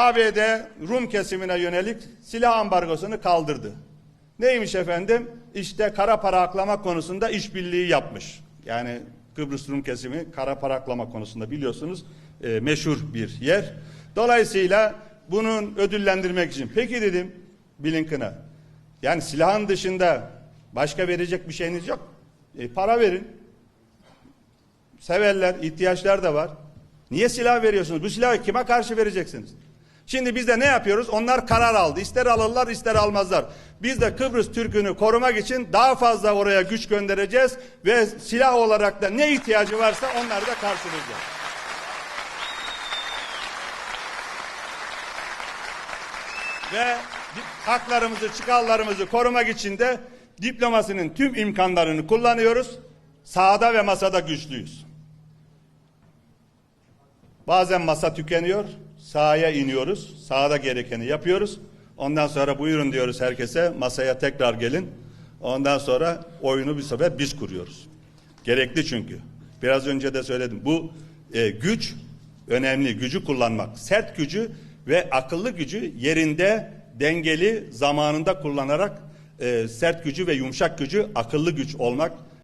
ABD Rum kesimine yönelik silah ambargosunu kaldırdı. Neymiş efendim? İşte kara para aklama konusunda işbirliği yapmış. Yani Kıbrıs Rum kesimi kara para aklama konusunda biliyorsunuz e, meşhur bir yer. Dolayısıyla bunun ödüllendirmek için peki dedim Blinken'a yani silahın dışında başka verecek bir şeyiniz yok. E, para verin. Severler, ihtiyaçlar da var. Niye silah veriyorsunuz? Bu silahı kime karşı vereceksiniz? Şimdi biz de ne yapıyoruz? Onlar karar aldı. İster alırlar ister almazlar. Biz de Kıbrıs Türk'ünü korumak için daha fazla oraya güç göndereceğiz ve silah olarak da ne ihtiyacı varsa onları da karşılayacağız. Ve haklarımızı, çıkarlarımızı korumak için de diplomasinin tüm imkanlarını kullanıyoruz. Sahada ve masada güçlüyüz. Bazen masa tükeniyor, sahaya iniyoruz, sahada gerekeni yapıyoruz. Ondan sonra buyurun diyoruz herkese, masaya tekrar gelin. Ondan sonra oyunu bir sefer biz kuruyoruz. Gerekli çünkü. Biraz önce de söyledim. Bu e, güç önemli, gücü kullanmak. Sert gücü ve akıllı gücü yerinde, dengeli, zamanında kullanarak e, sert gücü ve yumuşak gücü, akıllı güç olmak